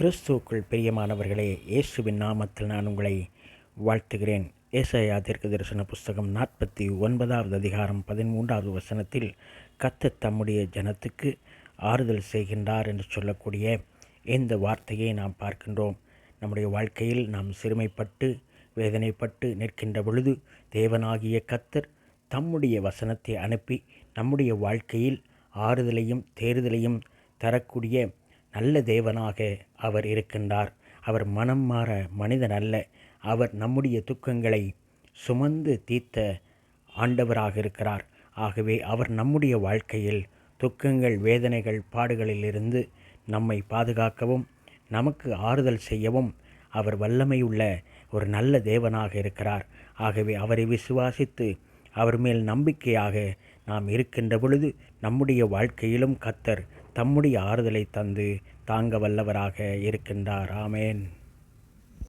கிறிஸ்துவுக்குள் பிரியமானவர்களே இயேசுவின் நாமத்தில் நான் உங்களை வாழ்த்துகிறேன். ஏசாயா தீர்க்க தரிசன புஸ்தகம் நாற்பத்தி ஒன்பதாவது அதிகாரம் பதிமூன்றாவது வசனத்தில் கத்த தம்முடைய ஜனத்துக்கு ஆறுதல் செய்கின்றார் என்று சொல்லக்கூடிய இந்த வார்த்தையை நாம் பார்க்கின்றோம். நம்முடைய வாழ்க்கையில் நாம் சிறுமைப்பட்டு வேதனைப்பட்டு நிற்கின்ற பொழுது தேவனாகிய கத்தர் தம்முடைய வசனத்தை அனுப்பி நம்முடைய வாழ்க்கையில் ஆறுதலையும் தேறுதலையும் தரக்கூடிய நல்ல தேவனாக அவர் இருக்கின்றார். அவர் மனம் மாற மனிதன் அல்ல. அவர் நம்முடைய துக்கங்களை சுமந்து தீர்த்த ஆண்டவராக இருக்கிறார். ஆகவே அவர் நம்முடைய வாழ்க்கையில் துக்கங்கள் வேதனைகள் பாடுகளிலிருந்து நம்மை பாதுகாக்கவும் நமக்கு ஆறுதல் செய்யவும் அவர் வல்லமையுள்ள ஒரு நல்ல தேவனாக இருக்கிறார். ஆகவே அவரை விசுவாசித்து அவர் மேல் நம்பிக்கையாக நாம் இருக்கின்ற பொழுது நம்முடைய வாழ்க்கையிலும் கத்தர் தம்முடைய ஆறுதலை தந்து தாங்க வல்லவராக இருக்கின்றார். ஆமேன்.